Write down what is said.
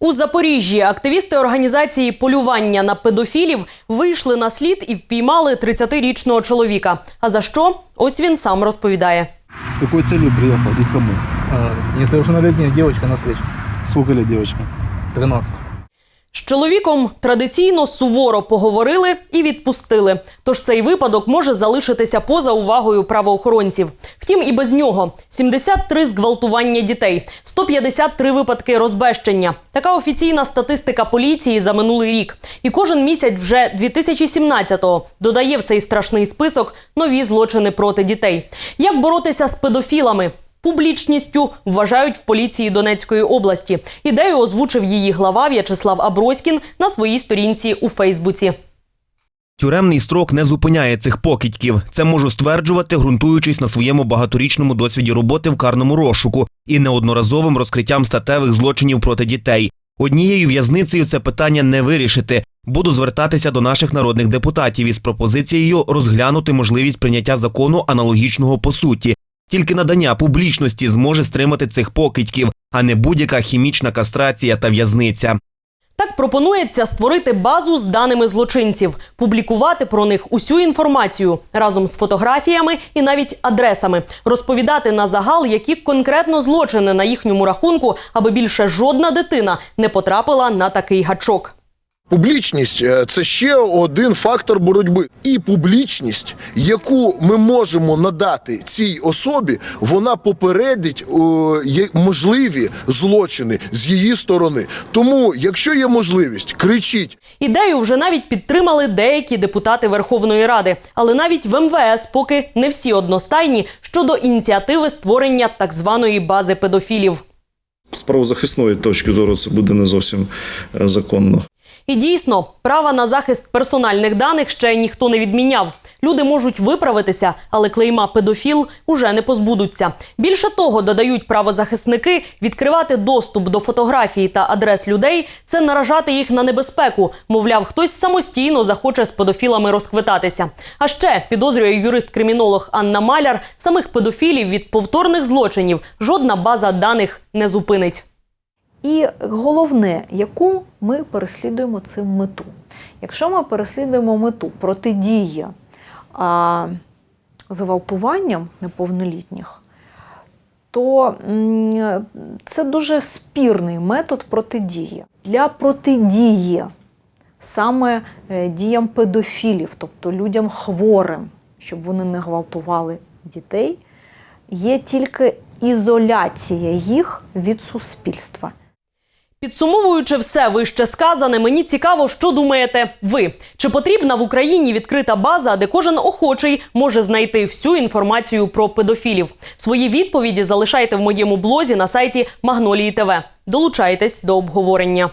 У Запоріжжі активісти організації полювання на педофілів вийшли на слід і впіймали 30-річного чоловіка. А за що? Ось він сам розповідає. С какой целью і и к кому? А, Несовершеннолетняя девочка на встрече. Сколько лет девочка? 13. Чоловіком традиційно суворо поговорили і відпустили. Тож цей випадок може залишитися поза увагою правоохоронців. Втім, і без нього 73 зґвалтування дітей, 153 випадки розбещення. Така офіційна статистика поліції за минулий рік. І кожен місяць вже 2017-го додає в цей страшний список нові злочини проти дітей. Як боротися з педофілами? Публічністю вважають в поліції Донецької області. Ідею озвучив її глава В'ячеслав Аброськін на своїй сторінці у Фейсбуці. Тюремний строк не зупиняє цих покидьків. Це можу стверджувати, ґрунтуючись на своєму багаторічному досвіді роботи в карному розшуку і неодноразовим розкриттям статевих злочинів проти дітей. Однією в'язницею це питання не вирішити. Буду звертатися до наших народних депутатів із пропозицією розглянути можливість прийняття закону аналогічного по суті. Тільки надання публічності зможе стримати цих покидьків, а не будь-яка хімічна кастрація та в'язниця. Так пропонується створити базу з даними злочинців, публікувати про них усю інформацію разом з фотографіями і навіть адресами, розповідати на загал, які конкретно злочини на їхньому рахунку, аби більше жодна дитина не потрапила на такий гачок. Публічність е, це ще один фактор боротьби. І публічність, яку ми можемо надати цій особі, вона попередить о, можливі злочини з її сторони. Тому, якщо є можливість, кричіть. Ідею вже навіть підтримали деякі депутати Верховної Ради, але навіть в МВС поки не всі одностайні щодо ініціативи створення так званої бази педофілів. З правозахисної точки зору це буде не зовсім е, законно. І дійсно, права на захист персональних даних ще ніхто не відміняв. Люди можуть виправитися, але клейма педофіл уже не позбудуться. Більше того, додають правозахисники, відкривати доступ до фотографій та адрес людей це наражати їх на небезпеку. Мовляв, хтось самостійно захоче з педофілами розхвитатися. А ще підозрює юрист-кримінолог Анна Маляр, самих педофілів від повторних злочинів жодна база даних не зупинить. І головне, яку ми переслідуємо цим мету. Якщо ми переслідуємо мету протидії а, зґвалтуванням неповнолітніх, то це дуже спірний метод протидії. Для протидії саме е, діям педофілів, тобто людям хворим, щоб вони не гвалтували дітей, є тільки ізоляція їх від суспільства. Підсумовуючи все вище сказане, мені цікаво, що думаєте ви. Чи потрібна в Україні відкрита база, де кожен охочий може знайти всю інформацію про педофілів? Свої відповіді залишайте в моєму блозі на сайті Магнолії ТВ. Долучайтесь до обговорення.